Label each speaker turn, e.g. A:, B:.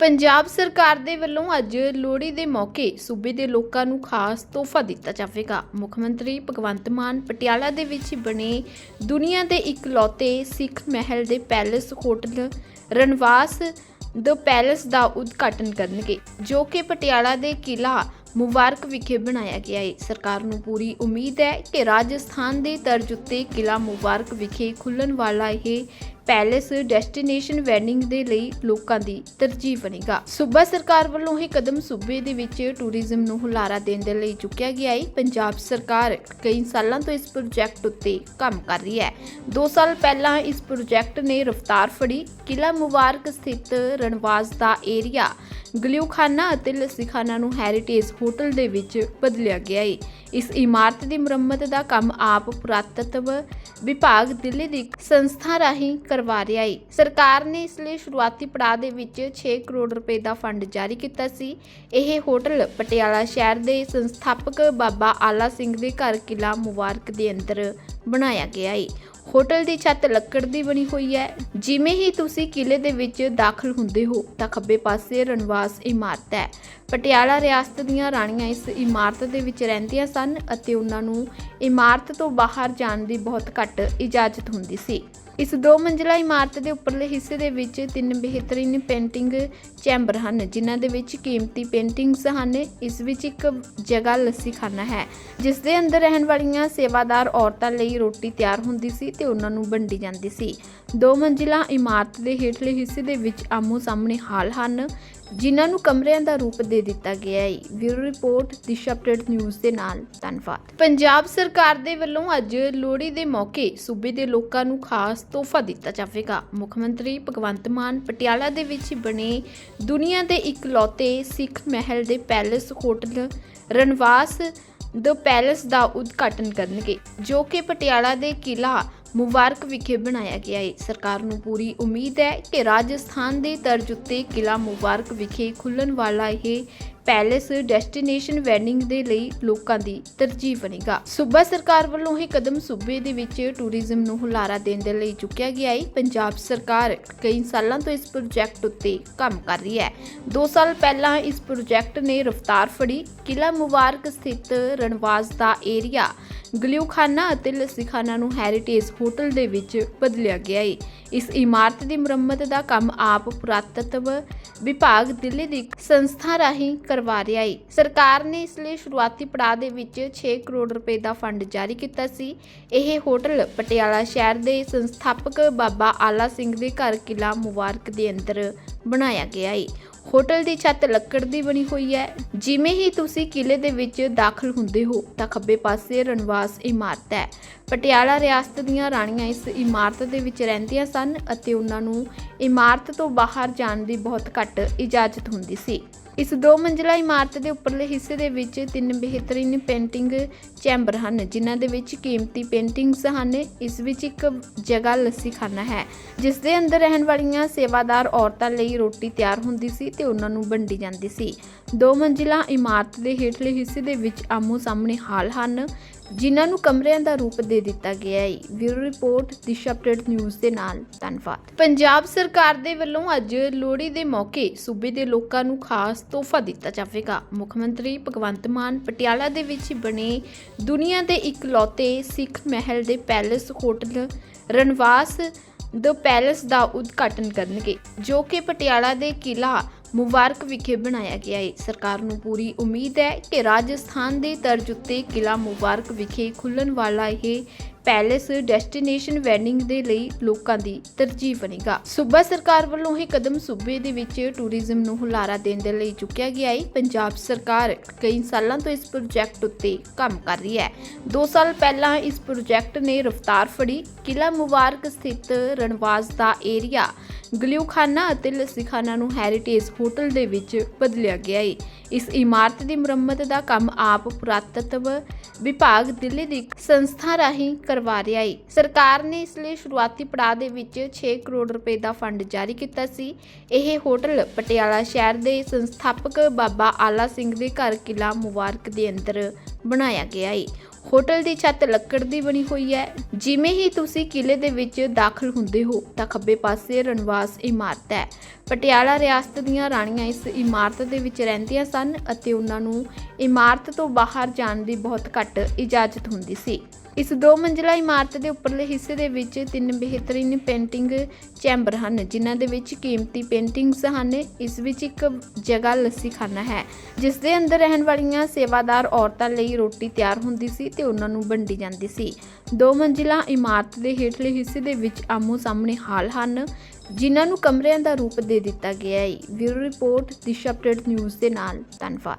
A: ਪੰਜਾਬ ਸਰਕਾਰ ਦੇ ਵੱਲੋਂ ਅੱਜ ਲੋਹੜੀ ਦੇ ਮੌਕੇ ਸੂਬੇ ਦੇ ਲੋਕਾਂ ਨੂੰ ਖਾਸ ਤੋਹਫਾ ਦਿੱਤਾ ਜਾਵੇਗਾ। ਮੁੱਖ ਮੰਤਰੀ ਭਗਵੰਤ ਮਾਨ ਪਟਿਆਲਾ ਦੇ ਵਿੱਚ ਬਣੇ ਦੁਨੀਆ ਦੇ ਇਕਲੌਤੇ ਸਿੱਖ ਮਹਿਲ ਦੇ palace hotel Ranwas The Palace ਦਾ ਉਦਘਾਟਨ ਕਰਨਗੇ, ਜੋ ਕਿ ਪਟਿਆਲਾ ਦੇ ਕਿਲਾ ਮੁਬਾਰਕ ਵਿਖੇ ਬਣਾਇਆ ਗਿਆ ਹੈ ਸਰਕਾਰ ਨੂੰ ਪੂਰੀ ਉਮੀਦ ਹੈ ਕਿ ਰਾਜਸਥਾਨ ਦੇ ਤਰਜ਼ ਉੱਤੇ ਕਿਲਾ ਮੁਬਾਰਕ ਵਿਖੇ ਖੁੱਲਣ ਵਾਲਾ ਇਹ ਪੈਲੇਸ ਡੈਸਟੀਨੇਸ਼ਨ ਵੈਡਿੰਗ ਦੇ ਲਈ ਲੋਕਾਂ ਦੀ ਤਰਜੀਹ ਬਣੇਗਾ। ਸੂਬਾ ਸਰਕਾਰ ਵੱਲੋਂ ਇਹ ਕਦਮ ਸੂਬੇ ਦੇ ਵਿੱਚ ਟੂਰਿਜ਼ਮ ਨੂੰ ਹੁਲਾਰਾ ਦੇਣ ਦੇ ਲਈ ਚੁੱਕਿਆ ਗਿਆ ਹੈ। ਪੰਜਾਬ ਸਰਕਾਰ ਕਈ ਸਾਲਾਂ ਤੋਂ ਇਸ ਪ੍ਰੋਜੈਕਟ ਉੱਤੇ ਕੰਮ ਕਰ ਰਹੀ ਹੈ। 2 ਸਾਲ ਪਹਿਲਾਂ ਇਸ ਪ੍ਰੋਜੈਕਟ ਨੇ ਰਫ਼ਤਾਰ ਫੜੀ। ਕਿਲਾ ਮੁਬਾਰਕ ਸਥਿਤ ਰਣਵਾਸ ਦਾ ਏਰੀਆ ਗਲਿਊਖਾਨਾ ਅਤੇ ਲੱਸੀਖਾਨਾ ਨੂੰ ਹੈਰੀਟੇਜ ਹੋਟਲ ਦੇ ਵਿੱਚ ਬਦਲਿਆ ਗਿਆ ਹੈ। ਇਸ ਇਮਾਰਤ ਦੀ ਮੁਰੰਮਤ ਦਾ ਕੰਮ ਆਪ ਪੁਰਾਤਤਵ ਵਿਭਾਗ ਦਿੱਲੀ ਦੀ ਸੰਸਥਾ ਰਾਹੀਂ ਕਰਵਾ ਰਿਹਾ ਹੈ ਸਰਕਾਰ ਨੇ ਇਸ ਲਈ ਸ਼ੁਰੂਆਤੀ ਪੜਾਅ ਦੇ ਵਿੱਚ 6 ਕਰੋੜ ਰੁਪਏ ਦਾ ਫੰਡ ਜਾਰੀ ਕੀਤਾ ਸੀ। ਇਹ ਹੋਟਲ ਪਟਿਆਲਾ ਸ਼ਹਿਰ ਦੇ ਸੰਸਥਾਪਕ ਬਾਬਾ ਆਲਾ ਸਿੰਘ ਦੇ ਘਰ ਕਿਲਾ ਮੁਬਾਰਕ ਦੇ ਅੰਦਰ ਬਣਾਇਆ ਗਿਆ ਹੈ ਹੋਟਲ ਦੀ ਛੱਤ ਲੱਕੜ ਦੀ ਬਣੀ ਹੋਈ ਹੈ। ਜਿਵੇਂ ਹੀ ਤੁਸੀਂ ਕਿਲੇ ਦੇ ਵਿੱਚ ਦਾਖਲ ਹੁੰਦੇ ਹੋ ਤਾਂ ਖੱਬੇ ਪਾਸੇ ਰਣਵਾਸ ਇਮਾਰਤ ਹੈ। ਪਟਿਆਲਾ ਰਿਆਸਤ ਦੀਆਂ ਰਾਣੀਆਂ ਇਸ ਇਮਾਰਤ ਦੇ ਵਿੱਚ ਰਹਿੰਦੀਆਂ ਸਨ ਅਤੇ ਉਹਨਾਂ ਨੂੰ ਇਮਾਰਤ ਤੋਂ ਬਾਹਰ ਜਾਣ ਦੀ ਬਹੁਤ ਘੱਟ ਇਜਾਜ਼ਤ ਹੁੰਦੀ ਸੀ। ਇਸ ਦੋ ਮੰਜ਼ਲਾ ਇਮਾਰਤ ਦੇ ਉੱਪਰਲੇ ਹਿੱਸੇ ਦੇ ਵਿੱਚ ਤਿੰਨ ਬਿਹਤਰੀਨ ਪੇਂਟਿੰਗ ਚੈਂਬਰ ਹਨ, ਜਿਨ੍ਹਾਂ ਦੇ ਵਿੱਚ ਕੀਮਤੀ ਪੇਂਟਿੰਗਸ ਹਨ। ਇਸ ਵਿੱਚ ਇੱਕ ਜਗ੍ਹਾ ਲੱਸੀਖਾਨਾ ਹੈ, ਜਿਸ ਦੇ ਅੰਦਰ ਰਹਿਣ ਵਾਲੀਆਂ ਸੇਵਾਦਾਰ ਔਰਤਾਂ ਲਈ ਰੋਟੀ ਤਿਆਰ ਹੁੰਦੀ ਸੀ ਤੇ ਉਹਨਾਂ ਨੂੰ ਵੰਡੀ ਜਾਂਦੀ ਸੀ। ਦੋ ਮੰਜ਼ਿਲਾ ਇਮਾਰਤ ਦੇ ਹੇਠਲੇ ਹਿੱਸੇ ਦੇ ਵਿੱਚ ਆਮੋ ਸਾਹਮਣੇ ਹਾਲ ਹਨ, ਜਿਨ੍ਹਾਂ ਨੂੰ ਕਮਰਿਆਂ ਦਾ ਰੂਪ ਦੇ ਦਿੱਤਾ ਗਿਆ ਹੈ। Bureau report, Disha Update News ਦੇ ਨਾਲ। ਧੰਨਵਾਦ। ਪੰਜਾਬ ਸਰਕਾਰ ਦੇ ਵੱਲੋਂ ਅੱਜ ਲੋਹੜੀ ਦੇ ਮੌਕੇ ਸੂਬੇ ਦੇ ਲੋਕਾਂ ਨੂੰ ਖਾਸ ਤੋਹਫਾ ਦਿੱਤਾ ਜਾਵੇਗਾ। ਮੁੱਖ ਮੰਤਰੀ ਭਗਵੰਤ ਮਾਨ ਪਟਿਆਲਾ ਦੇ ਵਿੱਚ ਬਣੇ ਦੁਨੀਆ ਦੇ ਇਕਲੌਤੇ ਸਿੱਖ ਮਹਿਲ ਦੇ palace hotel Ranwas, The Palace ਦਾ ਉਦਘਾਟਨ ਕਰਨਗੇ, ਜੋ ਕਿ ਪਟਿਆਲਾ ਦੇ ਕਿਲਾ ਮੁਬਾਰਕ ਵਿਖੇ ਬਣਾਇਆ ਗਿਆ ਹੈ ਸਰਕਾਰ ਨੂੰ ਪੂਰੀ ਉਮੀਦ ਹੈ ਕਿ ਰਾਜਸਥਾਨ ਦੇ ਤਰਜ਼ ਉੱਤੇ ਕਿਲਾ ਮੁਬਾਰਕ ਵਿਖੇ ਖੁੱਲਣ ਵਾਲਾ ਇਹ ਪੈਲੇਸ ਡੈਸਟੀਨੇਸ਼ਨ ਵੈਡਿੰਗ ਦੇ ਲਈ ਲੋਕਾਂ ਦੀ ਤਰਜੀਹ ਬਣੇਗਾ। ਸੂਬਾ ਸਰਕਾਰ ਵੱਲੋਂ ਇਹ ਕਦਮ ਸੂਬੇ ਦੇ ਵਿੱਚ ਟੂਰਿਜ਼ਮ ਨੂੰ ਹੁਲਾਰਾ ਦੇਣ ਦੇ ਲਈ ਚੁੱਕਿਆ ਗਿਆ ਹੈ ਪੰਜਾਬ ਸਰਕਾਰ ਕਈ ਸਾਲਾਂ ਤੋਂ ਇਸ ਪ੍ਰੋਜੈਕਟ ਉੱਤੇ ਕੰਮ ਕਰ ਰਹੀ ਹੈ। 2 ਸਾਲ ਪਹਿਲਾਂ ਇਸ ਪ੍ਰੋਜੈਕਟ ਨੇ ਰਫ਼ਤਾਰ ਫੜੀ। ਕਿਲਾ ਮੁਬਾਰਕ ਸਥਿਤ ਰਣਵਾਸ ਦਾ ਏਰੀਆ ਗਲਿਊਖਾਨਾ ਅਤੇ ਲੱਸੀਖਾਨਾ ਨੂੰ ਹੈਰੀਟੇਜ ਹੋਟਲ ਦੇ ਵਿੱਚ ਬਦਲਿਆ ਗਿਆ ਹੈ ਇਸ ਇਮਾਰਤ ਦੀ ਮੁਰੰਮਤ ਦਾ ਕੰਮ ਆਪ ਪੁਰਾਤਤਵ ਵਿਭਾਗ ਦਿੱਲੀ ਦੀ ਸੰਸਥਾ ਰਾਹੀਂ ਕਰਵਾ ਰਿਹਾ ਹੈ ਸਰਕਾਰ ਨੇ ਇਸ ਲਈ ਸ਼ੁਰੂਆਤੀ ਪੜਾਅ ਦੇ ਵਿੱਚ 6 ਕਰੋੜ ਰੁਪਏ ਦਾ ਫੰਡ ਜਾਰੀ ਕੀਤਾ ਸੀ। ਇਹ ਹੋਟਲ ਪਟਿਆਲਾ ਸ਼ਹਿਰ ਦੇ ਸੰਸਥਾਪਕ ਬਾਬਾ ਆਲਾ ਸਿੰਘ ਦੇ ਘਰ ਕਿਲਾ ਮੁਬਾਰਕ ਦੇ ਅੰਦਰ ਬਣਾਇਆ ਗਿਆ ਹੈ ਹੋਟਲ ਦੀ ਛੱਤ ਲੱਕੜ ਦੀ ਬਣੀ ਹੋਈ ਹੈ। ਜਿਵੇਂ ਹੀ ਤੁਸੀਂ ਕਿਲੇ ਦੇ ਵਿੱਚ ਦਾਖਲ ਹੁੰਦੇ ਹੋ, ਤਾਂ ਖੱਬੇ ਪਾਸੇ ਰਣਵਾਸ ਇਮਾਰਤ ਹੈ। ਪਟਿਆਲਾ ਰਿਆਸਤ ਦੀਆਂ ਰਾਣੀਆਂ ਇਸ ਇਮਾਰਤ ਦੇ ਵਿੱਚ ਰਹਿੰਦੀਆਂ ਸਨ ਅਤੇ ਉਹਨਾਂ ਨੂੰ ਇਮਾਰਤ ਤੋਂ ਬਾਹਰ ਜਾਣ ਦੀ ਬਹੁਤ ਘੱਟ ਇਜਾਜ਼ਤ ਹੁੰਦੀ ਸੀ। ਇਸ ਦੋ ਮੰਜ਼ਲਾ ਇਮਾਰਤ ਦੇ ਉੱਪਰਲੇ ਹਿੱਸੇ ਦੇ ਵਿੱਚ ਤਿੰਨ ਬਿਹਤਰੀਨ ਪੇਂਟਿੰਗ ਚੈਂਬਰ ਹਨ, ਜਿਨ੍ਹਾਂ ਦੇ ਵਿੱਚ ਕੀਮਤੀ ਪੇਂਟਿੰਗਸ ਹਨ। ਇਸ ਵਿੱਚ ਇੱਕ ਜਗ੍ਹਾ ਲੱਸੀਖਾਨਾ ਹੈ, ਜਿਸ ਦੇ ਅੰਦਰ ਰਹਿਣ ਵਾਲੀਆਂ ਸੇਵਾਦਾਰ ਔਰਤਾਂ ਲਈ ਰੋਟੀ ਤਿਆਰ ਹੁੰਦੀ ਸੀ ਤੇ ਉਹਨਾਂ ਨੂੰ ਵੰਡੀ ਜਾਂਦੀ ਸੀ। ਦੋ ਮੰਜ਼ਿਲਾ ਇਮਾਰਤ ਦੇ ਹੇਠਲੇ ਹਿੱਸੇ ਦੇ ਵਿੱਚ ਆਮੋ ਸਾਹਮਣੇ ਹਾਲ ਹਨ ਜਿਨ੍ਹਾਂ ਨੂੰ ਕਮਰਿਆਂ ਦਾ ਰੂਪ ਦੇ ਦਿੱਤਾ ਗਿਆ ਹੈ। Bureau report, Disha Update News ਦੇ ਨਾਲ ਧੰਨਵਾਦ। ਪੰਜਾਬ ਸਰਕਾਰ ਦੇ ਵੱਲੋਂ ਅੱਜ ਲੋਹੜੀ ਦੇ ਮੌਕੇ ਸੂਬੇ ਦੇ ਲੋਕਾਂ ਨੂੰ ਖਾਸ ਤੋਹਫਾ ਦਿੱਤਾ ਜਾਵੇਗਾ। ਮੁੱਖ ਮੰਤਰੀ ਭਗਵੰਤ ਮਾਨ ਪਟਿਆਲਾ ਦੇ ਵਿੱਚ ਬਣੇ ਦੁਨੀਆ ਦੇ ਇਕਲੌਤੇ ਸਿੱਖ ਮਹਿਲ ਦੇ palace hotel Ranwas, The Palace ਦਾ ਉਦਘਾਟਨ ਕਰਨਗੇ, ਜੋ ਕਿ ਪਟਿਆਲਾ ਦੇ ਕਿਲਾ ਮੁਬਾਰਕ ਵਿਖੇ ਬਣਾਇਆ ਗਿਆ ਹੈ ਸਰਕਾਰ ਨੂੰ ਪੂਰੀ ਉਮੀਦ ਹੈ ਕਿ ਰਾਜਸਥਾਨ ਦੇ ਤਰਜ਼ ਉੱਤੇ ਕਿਲਾ ਮੁਬਾਰਕ ਵਿਖੇ ਖੁੱਲਣ ਵਾਲਾ ਇਹ ਪੈਲੇਸ ਡੈਸਟੀਨੇਸ਼ਨ ਵੈਡਿੰਗ ਦੇ ਲਈ ਲੋਕਾਂ ਦੀ ਤਰਜੀਹ ਬਣੇਗਾ। ਸੂਬਾ ਸਰਕਾਰ ਵੱਲੋਂ ਇਹ ਕਦਮ ਸੂਬੇ ਦੇ ਵਿੱਚ ਟੂਰਿਜ਼ਮ ਨੂੰ ਹੁਲਾਰਾ ਦੇਣ ਦੇ ਲਈ ਚੁੱਕਿਆ ਗਿਆ ਹੈ। ਪੰਜਾਬ ਸਰਕਾਰ ਕਈ ਸਾਲਾਂ ਤੋਂ ਇਸ ਪ੍ਰੋਜੈਕਟ ਉੱਤੇ ਕੰਮ ਕਰ ਰਹੀ ਹੈ। 2 ਸਾਲ ਪਹਿਲਾਂ ਇਸ ਪ੍ਰੋਜੈਕਟ ਨੇ ਰਫ਼ਤਾਰ ਫੜੀ। ਕਿਲਾ ਮੁਬਾਰਕ ਸਥਿਤ ਰਣਵਾਸ ਦਾ ਏਰੀਆ ਗਲਿਊਖਾਨਾ ਅਤੇ ਲੱਸੀਖਾਨਾ ਨੂੰ ਹੈਰੀਟੇਜ ਹੋਟਲ ਦੇ ਵਿੱਚ ਬਦਲਿਆ ਗਿਆ ਹੈ। ਇਸ ਇਮਾਰਤ ਦੀ ਮੁਰੰਮਤ ਦਾ ਕੰਮ ਆਪ ਪੁਰਾਤਤਵ ਵਿਭਾਗ ਦਿੱਲੀ ਦੀ ਸੰਸਥਾ ਰਾਹੀਂ ਕਰਵਾ ਰਿਹਾ ਹੈ ਸਰਕਾਰ ਨੇ ਇਸ ਲਈ ਸ਼ੁਰੂਆਤੀ ਪੜਾਅ ਦੇ ਵਿੱਚ 6 ਕਰੋੜ ਰੁਪਏ ਦਾ ਫੰਡ ਜਾਰੀ ਕੀਤਾ ਸੀ। ਇਹ ਹੋਟਲ ਪਟਿਆਲਾ ਸ਼ਹਿਰ ਦੇ ਸੰਸਥਾਪਕ ਬਾਬਾ ਆਲਾ ਸਿੰਘ ਦੇ ਘਰ ਕਿਲਾ ਮੁਬਾਰਕ ਦੇ ਅੰਦਰ ਬਣਾਇਆ ਗਿਆ ਹੈ ਹੋਟਲ ਦੀ ਛੱਤ ਲੱਕੜ ਦੀ ਬਣੀ ਹੋਈ ਹੈ। ਜਿਵੇਂ ਹੀ ਤੁਸੀਂ ਕਿਲੇ ਦੇ ਵਿੱਚ ਦਾਖਲ ਹੁੰਦੇ ਹੋ, ਤਾਂ ਖੱਬੇ ਪਾਸੇ ਰਣਵਾਸ ਇਮਾਰਤ ਹੈ। ਪਟਿਆਲਾ ਰਿਆਸਤ ਦੀਆਂ ਰਾਣੀਆਂ ਇਸ ਇਮਾਰਤ ਦੇ ਵਿੱਚ ਰਹਿੰਦੀਆਂ ਸਨ ਅਤੇ ਉਹਨਾਂ ਨੂੰ ਇਮਾਰਤ ਤੋਂ ਬਾਹਰ ਜਾਣ ਦੀ ਬਹੁਤ ਘੱਟ ਇਜਾਜ਼ਤ ਹੁੰਦੀ ਸੀ। ਇਸ ਦੋ ਮੰਜ਼ਲਾ ਇਮਾਰਤ ਦੇ ਉੱਪਰਲੇ ਹਿੱਸੇ ਦੇ ਵਿੱਚ ਤਿੰਨ ਬਿਹਤਰੀਨ ਪੇਂਟਿੰਗ ਚੈਂਬਰ ਹਨ, ਜਿਨ੍ਹਾਂ ਦੇ ਵਿੱਚ ਕੀਮਤੀ ਪੇਂਟਿੰਗਸ ਹਨ। ਇਸ ਵਿੱਚ ਇੱਕ ਜਗ੍ਹਾ ਲੱਸੀ ਖਾਨਾ ਹੈ, ਜਿਸ ਦੇ ਅੰਦਰ ਰਹਿਣ ਵਾਲੀਆਂ ਸੇਵਾਦਾਰ ਔਰਤਾਂ ਲਈ ਰੋਟੀ ਤਿਆਰ ਹੁੰਦੀ ਸੀ ਤੇ ਉਹਨਾਂ ਨੂੰ ਵੰਡੀ ਜਾਂਦੀ ਸੀ। ਦੋ ਮੰਜ਼ਿਲਾ ਇਮਾਰਤ ਦੇ ਹੇਠਲੇ ਹਿੱਸੇ ਦੇ ਵਿੱਚ ਆਮੋ ਸਾਹਮਣੇ ਹਾਲ ਹਨ, ਜਿਨ੍ਹਾਂ ਨੂੰ ਕਮਰਿਆਂ ਦਾ ਰੂਪ ਦੇ ਦਿੱਤਾ ਗਿਆ ਹੈ। Bureau report, Disha Update News ਦੇ ਨਾਲ, ਧੰਨਵਾਦ।